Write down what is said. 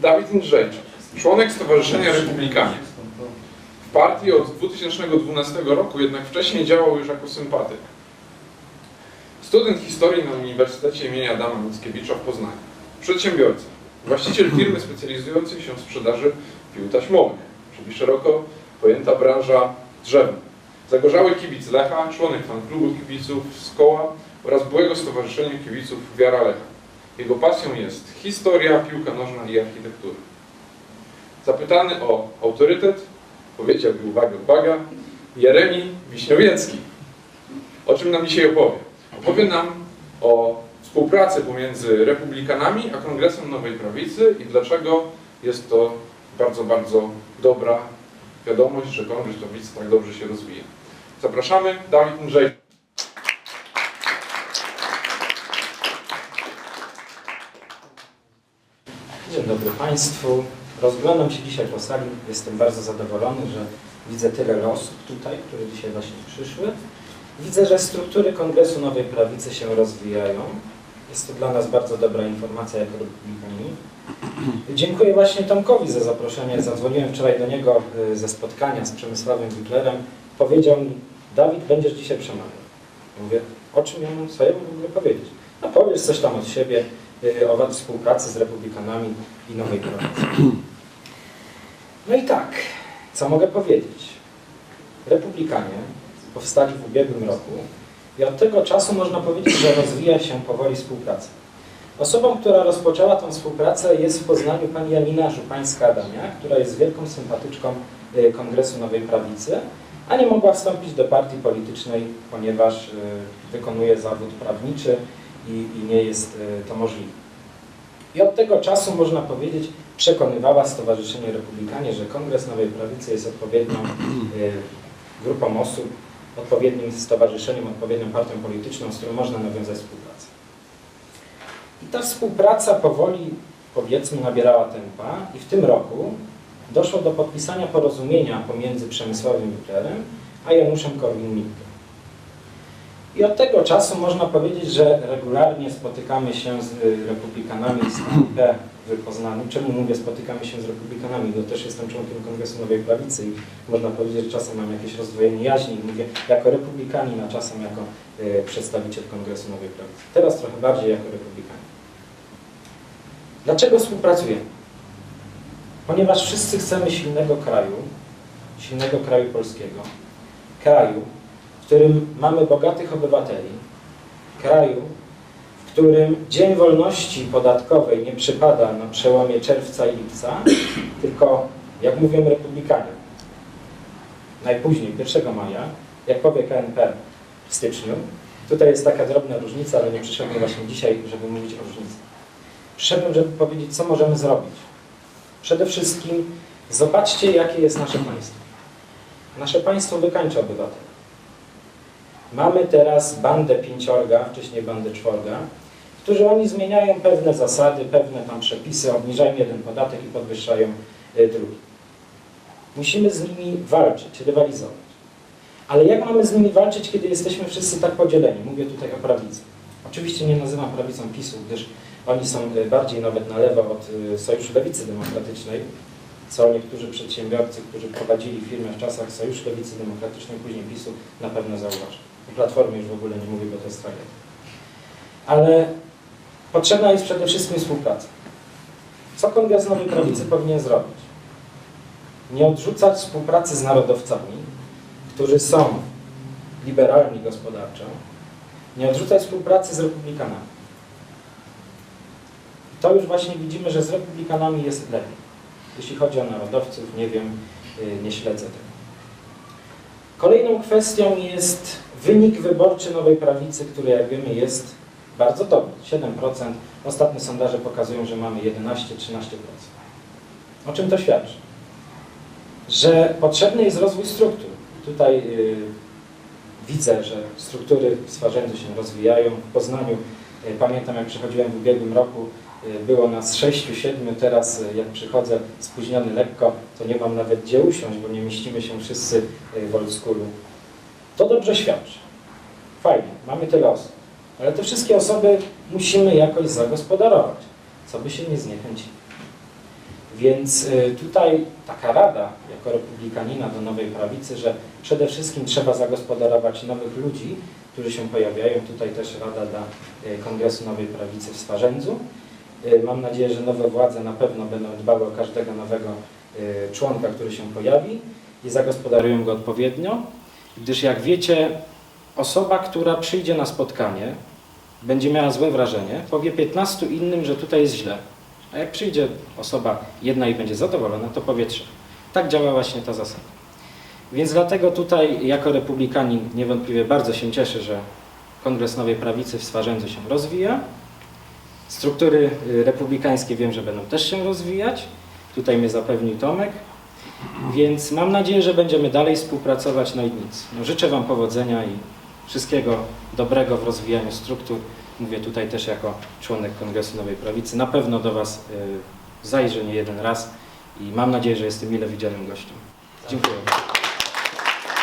Dawid Indrzejczak, członek Stowarzyszenia Republikanie. W partii od 2012 roku, jednak wcześniej działał już jako sympatyk. Student historii na Uniwersytecie imienia Adama Mickiewicza w Poznaniu. Przedsiębiorca. Właściciel firmy specjalizującej się w sprzedaży pił taśmowych, czyli szeroko pojęta branża drzewna. Zagorzały kibic Lecha, członek fanklubu kibiców z koła oraz byłego stowarzyszenia kibiców Wiara Lecha. Jego pasją jest historia, piłka nożna i architektura. Zapytany o autorytet, powiedziałby uwaga, uwaga, Jeremi Wiśniowiecki. O czym nam dzisiaj opowie? Opowie nam o współpracy pomiędzy republikanami a Kongresem Nowej Prawicy i dlaczego jest to bardzo, bardzo dobra wiadomość, że Kongres Prawicy tak dobrze się rozwija. Zapraszamy, Dawid Mrzej. Dzień dobry Państwu. Rozglądam się dzisiaj po sali. Jestem bardzo zadowolony, że widzę tyle osób tutaj, które dzisiaj właśnie przyszły. Widzę, że struktury Kongresu Nowej Prawicy się rozwijają. Jest to dla nas bardzo dobra informacja jako republikani. Dziękuję właśnie Tomkowi za zaproszenie. Zadzwoniłem wczoraj do niego y, ze spotkania z Przemysławem Wiklerem. Powiedział mi, Dawid, będziesz dzisiaj przemawiał. Mówię, o czym ja mam swojemu w ogóle powiedzieć? No powiesz coś tam od siebie, y, o współpracy z republikanami i Nowej Prawicy. No i tak, co mogę powiedzieć? Republikanie powstali w ubiegłym roku i od tego czasu można powiedzieć, że rozwija się powoli współpraca. Osobą, która rozpoczęła tę współpracę jest w Poznaniu pani Janina Żupańska-Adamia, która jest wielką sympatyczką y, Kongresu Nowej Prawicy, a nie mogła wstąpić do partii politycznej, ponieważ y, wykonuje zawód prawniczy i, i nie jest y, to możliwe. I od tego czasu, można powiedzieć, przekonywała Stowarzyszenie Republikanie, że Kongres Nowej Prawicy jest odpowiednią y, grupą osób, odpowiednim stowarzyszeniem, odpowiednią partią polityczną, z którą można nawiązać współpracę. I ta współpraca powoli, powiedzmy, nabierała tempa i w tym roku doszło do podpisania porozumienia pomiędzy Przemysławem Wiklerem a Januszem Korwin-Mikke. I od tego czasu można powiedzieć, że regularnie spotykamy się z y, republikanami z KP w Poznaniu. Czemu mówię spotykamy się z republikanami? Bo też jestem członkiem Kongresu Nowej Prawicy i można powiedzieć, że czasem mam jakieś rozdwojenie jaźni mówię jako republikanin, a czasem jako y, przedstawiciel Kongresu Nowej Prawicy. Teraz trochę bardziej jako republikanin. Dlaczego współpracujemy? Ponieważ wszyscy chcemy silnego kraju, silnego kraju polskiego, kraju, w którym mamy bogatych obywateli, kraju, w którym Dzień Wolności Podatkowej nie przypada na przełomie czerwca i lipca, tylko, jak mówią republikanie, najpóźniej 1 maja, jak powie KNP w styczniu. Tutaj jest taka drobna różnica, ale nie przyszedłem właśnie dzisiaj, żeby mówić o różnicy. Przyszedłem, żeby powiedzieć, co możemy zrobić. Przede wszystkim zobaczcie, jakie jest nasze państwo. Nasze państwo wykańcza obywateli. Mamy teraz bandę pięciorga, wcześniej bandę czworga, którzy oni zmieniają pewne zasady, pewne tam przepisy, obniżają jeden podatek i podwyższają y, drugi. Musimy z nimi walczyć, rywalizować. Ale jak mamy z nimi walczyć, kiedy jesteśmy wszyscy tak podzieleni? Mówię tutaj o prawicy. Oczywiście nie nazywam prawicą PiSu, gdyż oni są y, bardziej nawet na lewo od y, Sojuszu Lewicy Demokratycznej, co niektórzy przedsiębiorcy, którzy prowadzili firmę w czasach Sojuszu Lewicy Demokratycznej, później PiSu, na pewno zauważą. O Platformie już w ogóle nie mówię, bo to jest tragedia. Ale potrzebna jest przede wszystkim współpraca. Co Kongres Nowej Prawicy powinien zrobić? Nie odrzucać współpracy z narodowcami, którzy są liberalni gospodarczo, nie odrzucać współpracy z republikanami. To już właśnie widzimy, że z republikanami jest lepiej. Jeśli chodzi o narodowców, nie wiem, yy, nie śledzę tego. Kolejną kwestią jest wynik wyborczy Nowej Prawicy, który jak wiemy jest bardzo dobry, 7%. Ostatnie sondaże pokazują, że mamy 11-13%. O czym to świadczy? Że potrzebny jest rozwój struktur. Tutaj yy, widzę, że struktury w Swarzędzu się rozwijają. W Poznaniu, yy, pamiętam jak przychodziłem w ubiegłym roku, yy, było nas 6-7, teraz yy, jak przychodzę spóźniony lekko, to nie mam nawet gdzie usiąść, bo nie mieścimy się wszyscy yy, w old schoolu. To dobrze świadczy. Fajnie, mamy tyle osób. Ale te wszystkie osoby musimy jakoś zagospodarować. co by się nie zniechęcili. Więc y, tutaj taka rada jako republikanina do nowej prawicy, że przede wszystkim trzeba zagospodarować nowych ludzi, którzy się pojawiają. Tutaj też rada dla y, Kongresu Nowej Prawicy w Swarzędzu. Y, Mam nadzieję, że nowe władze na pewno będą dbały o każdego nowego członka, który się pojawi i zagospodarują go odpowiednio, gdyż jak wiecie, osoba, która przyjdzie na spotkanie, będzie miała złe wrażenie, powie 15 innym, że tutaj jest źle. A jak przyjdzie osoba jedna i będzie zadowolona, to powie trzy. Tak działa właśnie ta zasada. Więc dlatego tutaj jako republikanin niewątpliwie bardzo się cieszę, że Kongres Nowej Prawicy w Swarzędzu się rozwija. Struktury y, republikańskie wiem, że będą też się rozwijać. Tutaj mnie zapewnił Tomek. Więc mam nadzieję, że będziemy dalej współpracować. No i nic. No, życzę Wam powodzenia i wszystkiego dobrego w rozwijaniu struktur. Mówię tutaj też jako członek Kongresu Nowej Prawicy. Na pewno do Was y, zajrzę nie jeden raz i mam nadzieję, że jestem mile widzianym gościem. Dziękuję.